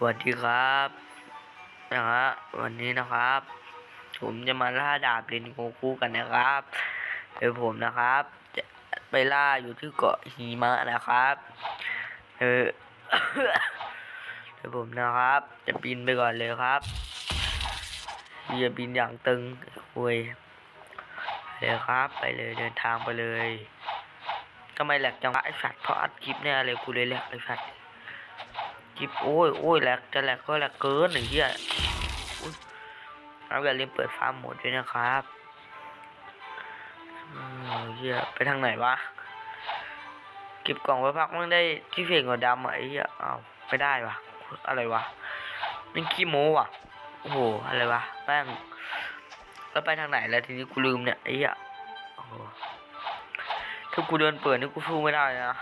สวัสดีครับนะฮะวันนี้นะครับ ผมจะมาล่าดาบลินโกคุกันนะครับเดี๋ยวผมนะครับ จะไปล่าอยู่ที่เกาะหิมะนะครับเออเดี๋ยวผมนะครับ จะบินไปก่อนเลยครับจะบินอย่างตึงคุยเลยครับไปเลยเดินทางไปเลยทำไมแหลกจังวะไอสัตว์เพราะอัดคลิปเนี่ยอะไรกูเลยแหลกไอสัตว์ จิบโอ้ยโอ้ยแหลกจะแหลกก็แหลกเกินไอ้เหี้ยอุ๊ยแล้วอย่าลืมเปิดฟาร์มโหมดด้วยนะครับเออเหี้ยไปทางไหนวะเก็บกล่องไว้พักมันได้ที่เพลงหัวดำไอ้เหี้ยอ้าวไม่ได้วะอะไรวะนี่ขี้โม้ว่ะโอ้โหอะไรวะแป้งแล้วไปทางไหนแล้วทีนี้กูลืมเนี่ยไอ้เหี้ยถ้ากูเดินเปิดนี่กูสู้ไม่ได้นะ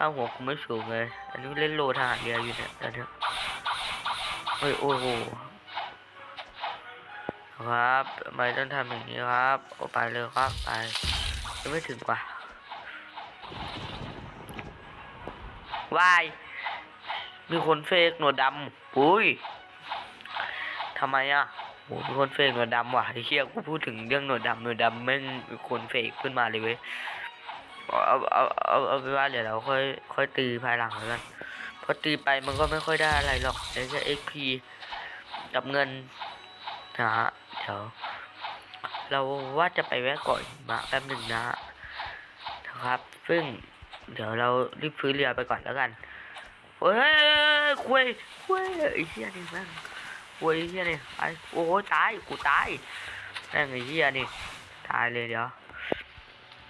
ข้างหัวกูไม่สูงเลย อันนี้เล่นโลทหารเรืออยู่เนี่ยตอนนี้เฮ้ยโอ้โหครับทำไมต้องทำอย่างนี้ครับโอไปเลยครับไปยังไม่ถึงกว่าวาย มีคนเฟกหนวดดำอุ้ยทำไมอะโหมีคนเฟกหนวดดำว่ะไอ้เหี้ยกูพูดถึงเรื่องหนวดดำหนวดดำแม่งมีคนเฟกขึ้นมาเลยเว้ย เอาเอาเอาเอาไปว่าเดี๋ยวเราค่อยค่อยตีภายหลังแล้วกันเพอตีไปมันก็ไม่ค่อยได้อะไรหรอกได้แค่ XP กับเงินนะฮะเดี๋ยวเราว่าจะไปแวะก่อนมาแป๊บหนึ่งนะนะครับ ซึ่งเดี๋ยวเรารีบฟื้นเรือไปก่อนแล้วกันเฮ้ยคุยคุยไอ้เหี้ยนี่แม่งคุยไอ้เหี้ยนี่ไอ้โอ้ตายกูตายแม่งไอ้เหี้ยนี่ตายเลยเดี๋ยว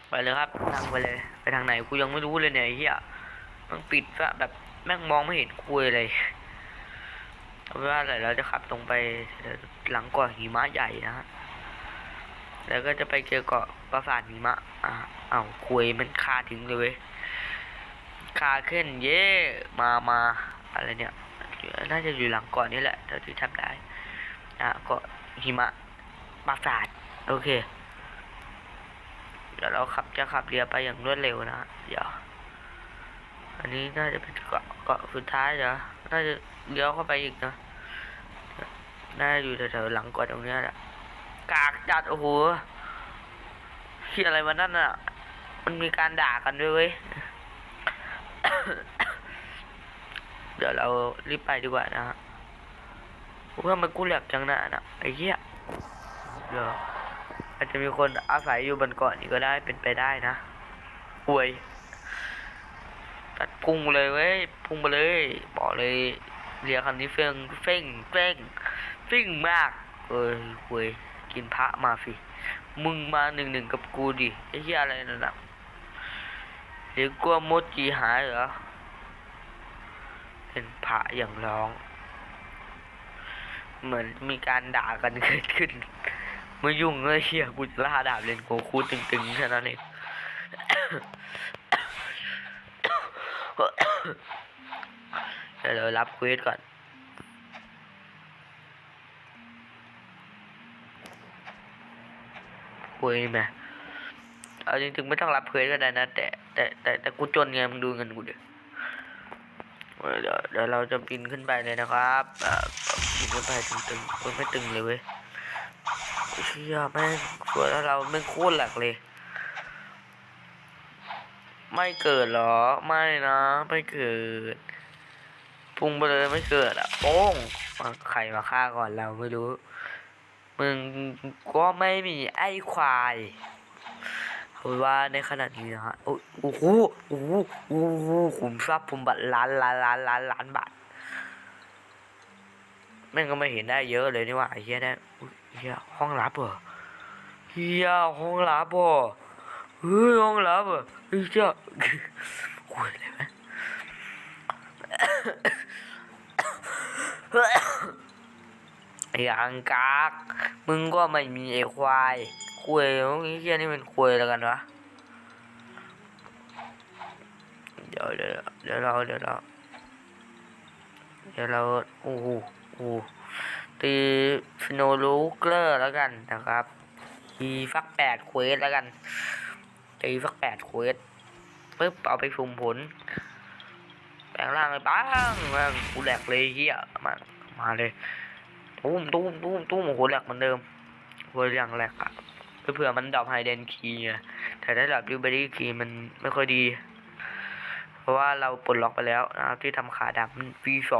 ไปเลยครับนั่งไปเลย ไปทางไหนกูยังไม่รู้เลยเนี่ยไอ้เหี้ยมันปิดซะแบบแม่งมองไม่เห็นคุยเลยเอาเป็นว่าเดี๋ยวเราจะขับตรงไปหลังเกาะหิมะใหญ่นะฮะแล้วก็จะไปเจอเกาะปราสาทหิมะอ่าเอ้าคุยมันคาถึงเลยเว้ยคาขึ้นเย่มามาอะไรเนี่ยน่าจะอยู่หลังเกาะนี่แหละเท่าที่ทำได้นะเกาะหิมะปราสาทโอเค เดี๋ยวเราขับจะขับเรือไปอย่างรวดเร็วนะเดี๋ยว อันนี้น่าจะเป็นเกาะเกาะสุดท้ายเดี๋ยวน่าจะเลี้ยวเข้าไปอีกนะน่าจะอยู่แถวๆหลังเกาะตรงเนี้ยแหละกากจัดโอ้โหที่อะไรวะนั่นอะ มันมีการด่ากันด้วยเว้ยเดี๋ยวเรารีบไปดีกว่านะฮะเพื่อมันกูแหลบจังหน้าน่ะไอ้เหี้ยเดี๋ยว จจะมีคนอาศัยอยู่บนเกาะนี้ก็ได้เป็นไปได้นะป่วยตัดพุ่งเลยเว้ยพุ่งไปเลย บอกเลยเรียกคันนี้เฟ่งเฟ่งเฟ่งเฟ่งมากเอ้ยเว้ยกินพระมาสิมึงมาหนึ่งหนึ่งกับกูดิไอ้เหี้ยอะไรนั่นน่ะหรือกลัวมดจีหายเหรอเป็นพระอย่างร้อง เหมือนมีการด่ากันเกิดขึ้น ไม่ยุ่งเลยเฮียกูจะล่าดาบเลนโกคูตึงๆแค่นั้นเองเดี๋ยวเรารับเควสก่อนคุยไหมเอาจริงๆไม่ต้องรับเควสก็ได้นะ แต่แต่แต่แต่กูจนไงมึงดูเงินกูเดี๋ยวเดี๋ยวเดี๋ยวเราจะบินขึ้นไปเลยนะครับบินขึ้นไปตึงๆไม่ตึงเลยเว้ย เชี่ยแม่งสวยแล้วเราไม่งโคตรแหลกเลย ไม่เกิดหรอ ไม่นะ ไม่เกิดพุ่งไปเลยไม่เกิดอะโป้งมาใครมาฆ่าก่อนเราไม่รู้ มึงก็ไม่มีไอ้ควายเอาเป็นว่าในขณะนี้นะฮะโอ้โอ้โหโอ้โหโอ้โหขุมทรัพย์ผมบัตรล้านล้านล้านล้านล้านบาทแม่งก็ไม่เห็นได้เยอะเลยนี่ว่าไอ้เหี้ยได้ เหี้ยห้องลับเหรอเหี้ยห้องลับเหรอเฮ้ยห้องลับเหรอเฮ้ยเจ้าโอ้ยอะไรวะไอ้อังกากมึงก็ไม่มีไอ้ควายคุยพวกนี้เหี้ยนี่เป็นคุยแล้วกันวะเดี๋ยวเดี๋ยวเดี๋ยวเราเดี๋ยวเราเดี๋ยวเราโอ้โหโอ้ ตีฟิโนลูเกอร์แล้วกันนะครับตีฟักแปดเควสแล้วกันตีฟักแปดเควสปึ๊บเอาไปสุ่มผล แปลงร่างเลยปังม่งกูแหลกเลยเฮียมามาเลยตุ้มตุ้มตุ้มตุ้มโอ้โหแหลกเหมือนเดิมโอ้ยย่างแหลกอะเผื่อมันดับไฮเดนคีย์อะแต่ถ้าดับริวเบอรี่คีมันไม่ค่อยดี เพราะว่าเราปลดล็อกไปแล้วนะครับที่ทำขาดำ V2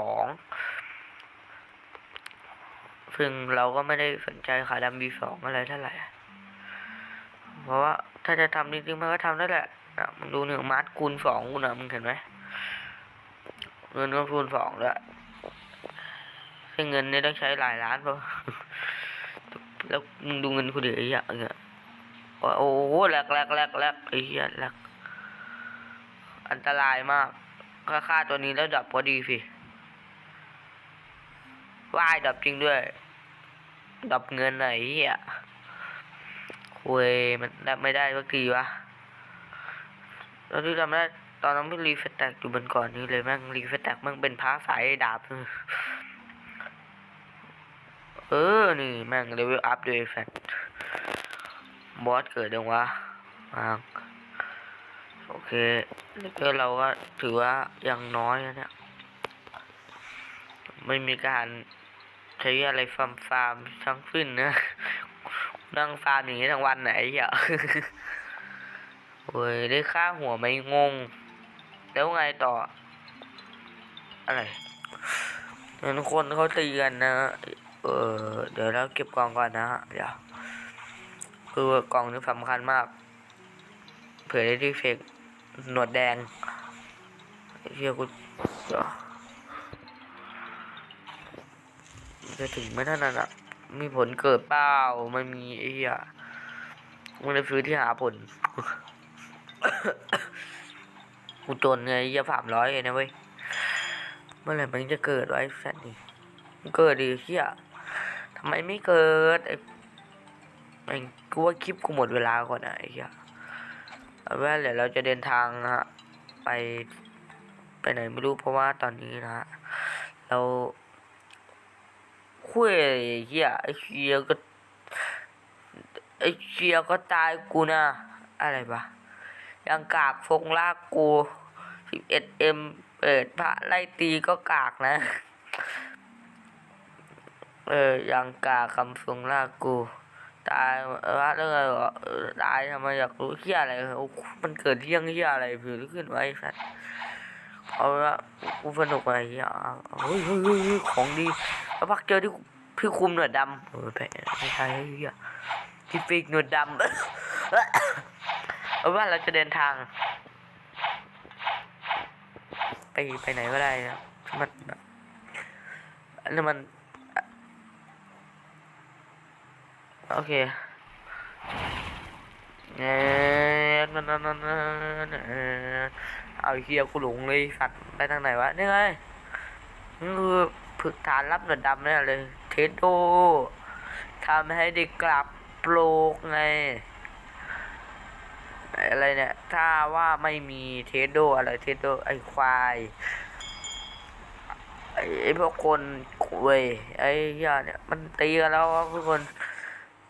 ซึ่งเราก็ไม่ได้สนใจขาดำ V2 อะไรเท่าไหร่ เพราะว่าถ้าจะทำจริงๆมันก็ทำได้แหละมึงดูหนึ่งมาร์ทคูณสองกูนะมึงเห็นไหมเงินก็คูณสองด้วยซึ่งเงินนี่ต้องใช้หลายล้านป่ะแล้วมึงดูเงินกูดิไอ้เหี้ยเงี้ยโอ้โหแหลกแหลกแหลกแหลกไอ้เหี้ยแหลกอันตรายมากค่าค่าตัวนี้แล้วดับพอดีสิว่ายดับจริงด้วย ดับเงินไหนเหี้ยคุยมันดับไม่ได้สักทีวะแล้วที่ทำได้ตอนนั้นไม่รีเฟตแตกอยู่บนก่อนนี้เลยแม่งรีเฟตแตกแม่งเป็นพระสายดาบ เออ นี่แม่งเลเวลอัพด้วยแฟตบอสเกิดยังวะอ่าโอเคแล้วก็เราก็ถือว่ายังน้อยนะเนี่ย ไม่มีการ ใช้อะไรฟาร์มฟาร์มทั้งสิ้นนะนั่งฟาร์มอย่างนี้ทั้งวันไหนเหี้ยโอ้ยได้ค่าหัวไม่งง แล้วไงต่อ อะไรเห็นคนเขาตีกันนะ เออเดี๋ยวเราเก็บกล่องก่อนนะฮะเดี๋ยวคือกล่องนี้สำคัญมาก เผื่อได้ที่เฟกหนวดแดงไอ้เฮียกูเดี๋ยว จะถึงไม่ท่านนั้นอะมีผลเกิดเปล่าไม่มีไอ้เหี้ยมึงได้ซื้อที่หาผลกูจนไงไอ้เหี้ยสามร้อยนะเว้ยเมื่อไหร่มันจะเกิดไอ้แฟนนี่เกิดดิเหี้ยทำไมไม่เกิดไอ้แม่งกูว่าคลิปกูหมดเวลาก่อนนะไอ้เหี้ยเอาว่าเดี๋ยวเราจะเดินทางนะฮะไปไปไหนไม่รู้เพราะว่าตอนนี้นะฮะเรา คุยเหี้ยไอเชียก็ไอเชียก็ตายกูนะ อะไรปะยังกากฟงลากกูสิบเอ็ดเอ็มเปิดพระไล่ตีก็กากนะ เออยังกากคำฟงลากกู ตายพระเรื่องอะไรตายทำไมอยากรู้เหี้ยอะไรโอ้มันเกิดเรื่องเหี้ยอะไรผิวขึ้นไว้สัตว์ เอาละกูสนุกอะไรเหี้ยเอาเฮ้ยเฮ้ยเฮ้ยของดีแล้วพักเจอที่พี่คุมหนวดดำเออแปะไม่ใช่เหี้ยที่ฟิกหนวดดำเอาว่าเราจะเดินทาง ไปไปไหนก็ได้นะมันอันนั้นมัน โอเคเอ๊ะนั่นนั่นนั่นนั่น เอาเฮียกูหลงเลยสัตว์ไปทางไหนวะนี่ไงนี่คือฝึกฐานรับหนวดดำเนี่ยเลยเทสโดทำให้เด็กกลับโปรกไง อะไรเนี่ย ถ้าว่าไม่มีเทสโดอะไรเทสโดไอควายไอไอพวกคนเว้ยไอ้เหี้ยเนี่ยมันตีกันแล้วทุกคน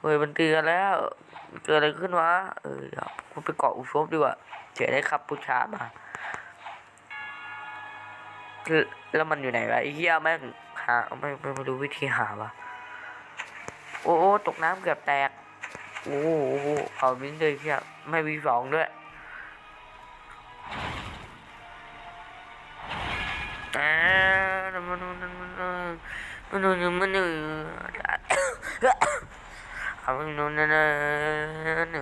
เว้ยมันตีกันแล้ว เกิดอะไรขึ้นวะเออเดี๋ยวกูไปเกาะอุซบดีกว่าเสียได้ครับผู้ชามา แล้วมันอยู่ไหนวะไอ้เหี้ยแม่งหาไม่ไม่รู้วิธีหาวะโอ้ตกน้ำเกือบแตก โอ้โหเอามิ้นเลยเหี้ยไม่มีสองด้วยอ่ามันมันมันมันมันมันมันเอาโน่นนั่น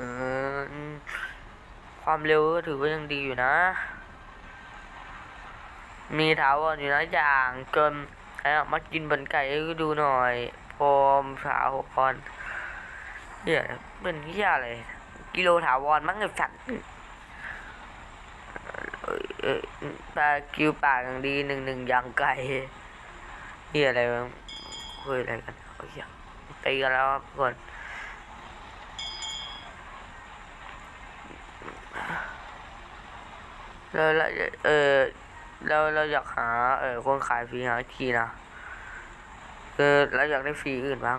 ความเร็วก็ถือว่ายังดีอยู่นะ มีถาวรอยู่นะอย่างจนใครออกมากินบนไก่ให้ดูหน่อยพรมสาวพรเฮียเป็นเฮียอะไรกิโลถาวรมั้งไอ้สัตว์ปลาคิวปากอย่างดีหนึ่งหนึ่งอย่างไก่เฮียอะไรมั้งคุยอะไรกันโอ้ยตีกันแล้วครับทุกคนเราเราเออ เราเราอยากหาเออคนขายฟรีหาคีนะเออเราอยากได้ฟรีอื่นบ้าง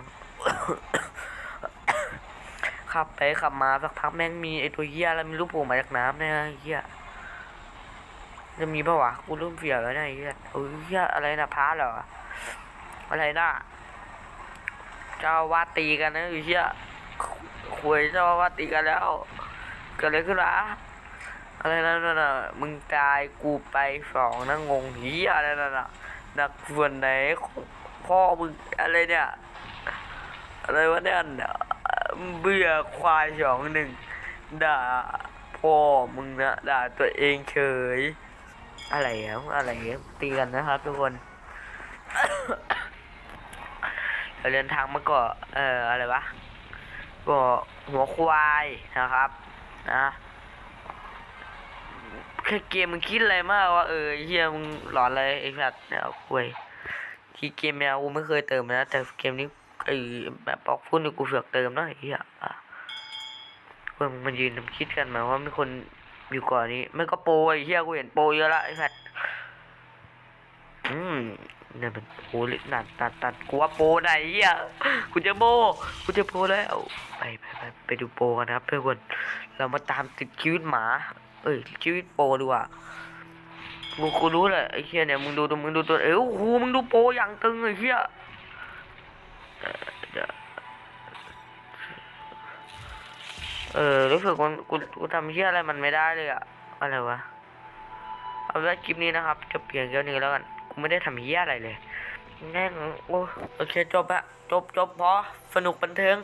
ขับไปขับมาสักพักแม่งมีไอตัวเหี้ยแล้วมีลูกโป่มาจากน้ำเนี่ยเหี้ยจะมีปะวะกูเริ่มเฟียแล้วเนะไอ้เหี้ยเอ้ยเหี้ยอะไรนะพระเหรออะไรนะเจ้าอาวาตีกันนะเหี้ยคุยเจ้าอาวาตีกันแล้ว เกิดอะไรขึ้นวะ อะไรนั่นน่ะมึงตายกูไปสองนะงงเหี้ยอะไรนั่นน่ะนักส่วนไหนพ่อมึงอะไรเนี่ย อะไรวะเนี่ยเบื่อควายสองหนึ่งด่าพ่อมึงนะด่าตัวเองเฉย อะไรอะอะไรอะตีกันนะครับทุกคนเราเดินทางมากาะเอ่ออะไรวะกาะหัวควายนะครับนะ แค่เกมมึงคิดอะไรมากวะเออเฮียมึงหลอนอะไรไอ้สัตว์เนี่ยคุยที่เกมแมวกูไม่เคยเติมนะแต่เกมนี้ไอ้แบบบอกพูดนี่กูเสือกเติมนะไอ้เฮียอะเพื่อนมึงมันยืนทำคิดกันมาว่ามีคนอยู่ก่อนนี้ไม่ก็โปรไอ้เฮียกูเห็นโปรเยอะละไอ้สัตว์อืมเนี่ยเป็นโปรลินัดตัดตัดกูว่าโปรไหนเฮียกูจะโบกูจะโปรแล้วไปไปไปไปดูโปรกันนะครับเพื่อนคนเรามาตามติดชีวิตหมา เอ้ยชีวิตโปรดีกว่ากูกูรู้แหละไอ้เฮียเนี่ยมึงดูตัวมึงดูตัวเอ้ยโหมึงดูโปรอย่างตึงไอ้เฮียเอ่ยเออรู้สึกว่ากูกูทำเฮียอะไรมันไม่ได้เลยอะอะไรวะเอาไว้คลิปนี้นะครับจะเปลี่ยนแค่นี้แล้วกันกูไม่ได้ทำเฮียอะไรเลยแม่งโอ้โอเคจบอะจบจบพอสนุกบันเทิง